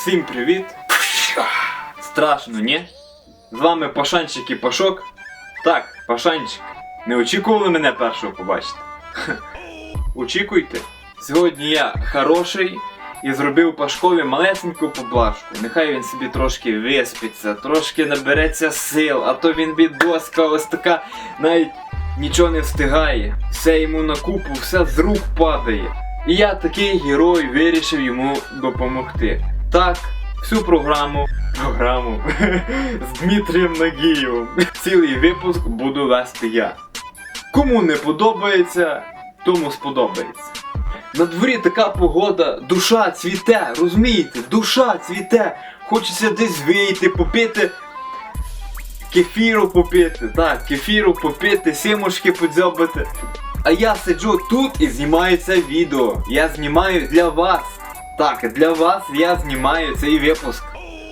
Всім привіт! Страшно, ні? З вами Пашанчик і Пашок. Так, Пашанчик. Не очікували мене першого побачити? Очікуйте. Сьогодні я хороший і зробив Пашкові малесеньку поблажку. Нехай він собі трошки виспиться, трошки набереться сил, а то він бідоска, ось така навіть нічого не встигає. Все йому на купу, все з рук падає. І я такий герой вирішив йому допомогти. Так, всю програму, програму з Дмитрієм Нагієвим. Цілий випуск буду вести я. Кому не подобається, тому сподобається. На дворі така погода, душа цвіте, розумієте? Душа цвіте. Хочеться десь вийти, попити. Кефіру попити, так, кефіру попити, сімушки подзьобати. А я сиджу тут і знімаю це відео. Я знімаю для вас. Так, для вас я знімаю цей випуск.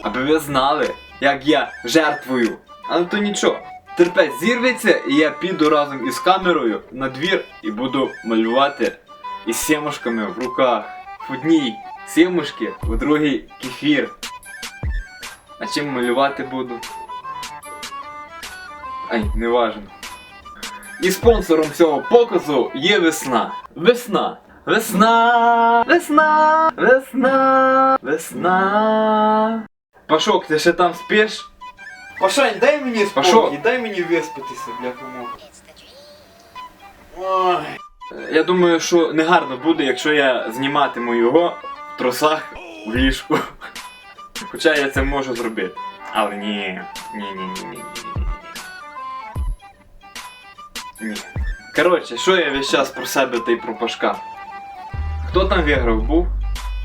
Аби ви знали, як я жертвую. Але то нічого. Терпець зірветься, і я піду разом із камерою на двір і буду малювати із сімушками в руках. В одній сімушки, у другій кефір. А чим малювати буду? Ай, не важно. І спонсором цього показу є весна. Весна. Весна. Весна. Весна. Весна. Пашок, ти ще там спиш? Пашань, дай мені спокій, дай мені виспатися, бляха. Ой. Е, Я думаю, що негарно буде, якщо я зніматиму його в трусах в ліжку. Хоча я це можу зробити. Але ні. Ні, ні, ні, ні, ні, ні. Ні. Коротше, що я весь час про себе та й про Пашка? Хто там виграв був?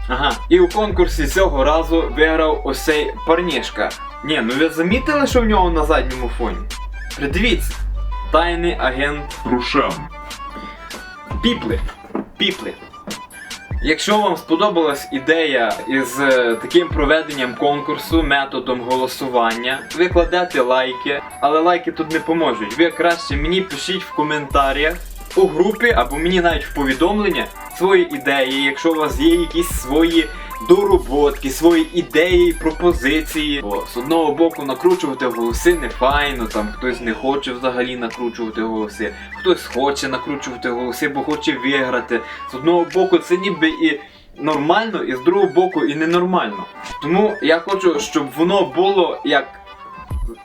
Ага, і у конкурсі цього разу виграв ось цей парнішка. Ні, ну ви замітили, що в нього на задньому фоні? Придивіться. Тайний агент Рушан. Піпли. Піпли. Якщо вам сподобалась ідея із е, таким проведенням конкурсу методом голосування, ви кладете лайки, але лайки тут не поможуть. Ви краще мені пишіть в коментарях у групі або мені навіть в повідомлення свої ідеї, якщо у вас є якісь свої дороботки, свої ідеї, пропозиції. Бо з одного боку накручувати голоси не файно, там хтось не хоче взагалі накручувати голоси, хтось хоче накручувати голоси, бо хоче виграти. З одного боку, це ніби і нормально, і з другого боку і ненормально. Тому я хочу, щоб воно було як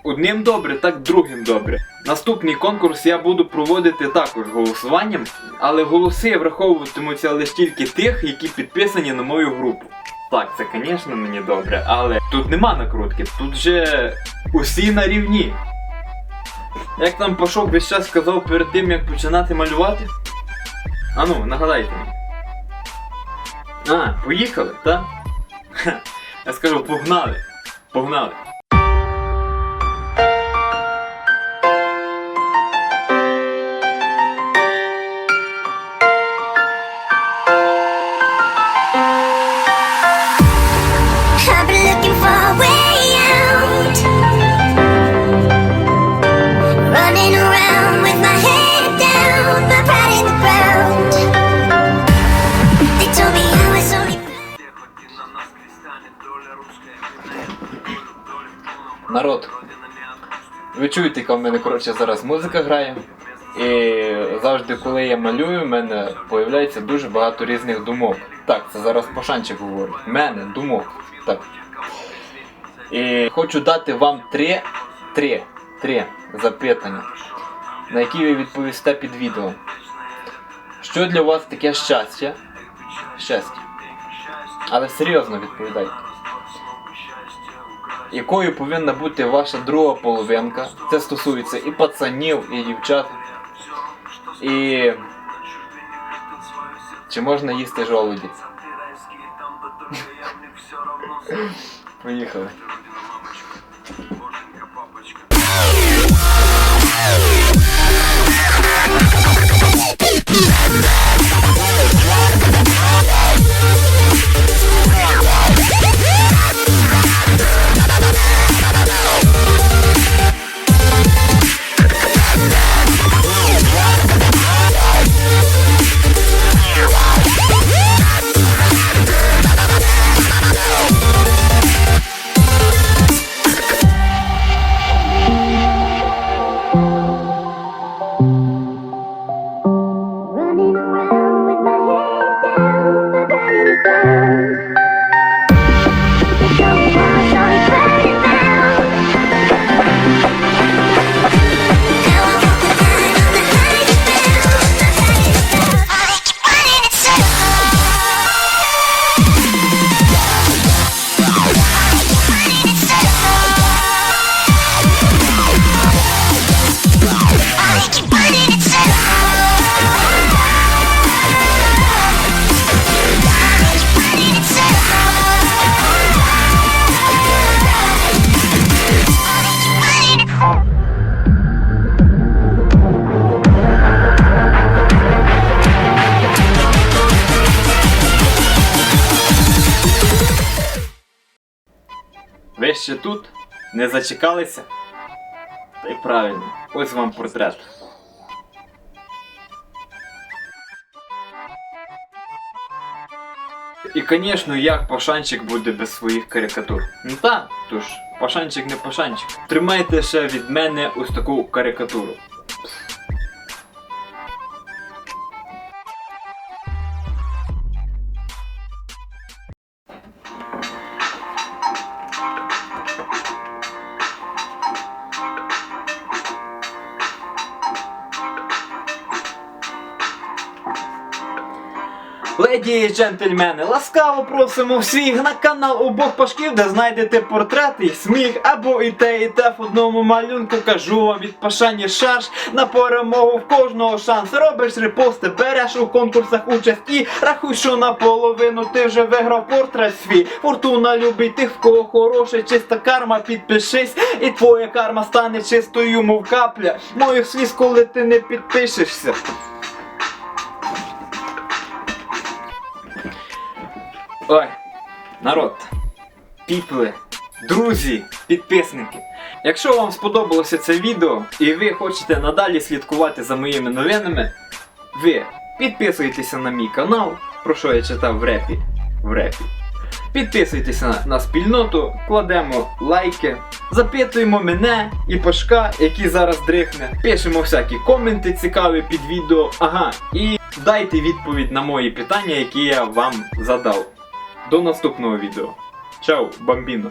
одним добре, так другим добре. Наступний конкурс я буду проводити також голосуванням, але голоси враховуватимуться лише тільки тих, які підписані на мою групу. Так, це, звісно, мені добре, але тут нема накрутки, тут же усі на рівні. Як там Пашок весь час сказав перед тим, як починати малювати? Ану, нагадайте мені. А, поїхали, так? Я скажу, погнали. Погнали. Народ, ви чуєте, яка в мене коротше зараз музика грає. І завжди, коли я малюю, в мене появляється дуже багато різних думок. Так, це зараз Пашанчик говорить. Мене думок. Так. І хочу дати вам три, три, три запитання, на які ви відповісте під відео. Що для вас таке щастя? Щастя. Але серйозно відповідайте якою повинна бути ваша друга половинка. Це стосується і пацанів, і дівчат. І чи можна їсти жолуді? Поїхали. Ви ще тут? Не зачекалися? Та й правильно, ось вам портрет. І, звісно, як пашанчик буде без своїх карикатур. Ну так, тож, пашанчик не пашанчик. Тримайте ще від мене ось таку карикатуру. Леді і джентльмени, ласкаво просимо всіх на канал обох пашків, де знайдете портрети і сміх, або і те, і те в одному малюнку. Кажу вам від пашані шарш на перемогу в кожного шанс. Робиш репости, береш у конкурсах участь і рахуй, що наполовину ти вже виграв портрет свій. Фортуна любить тих, в кого хороше, чиста карма, підпишись, і твоя карма стане чистою, мов капля. Моїх сліз, коли ти не підпишешся. Ой, народ, піпли, друзі, підписники. Якщо вам сподобалося це відео і ви хочете надалі слідкувати за моїми новинами, ви підписуйтеся на мій канал, про що я читав в репі. В репі. Підписуйтеся на, на спільноту, кладемо лайки, запитуємо мене і Пашка, який зараз дрихне. Пишемо всякі коменти цікаві під відео. Ага, і дайте відповідь на мої питання, які я вам задав. До наступного відео. Чао, бамбіно!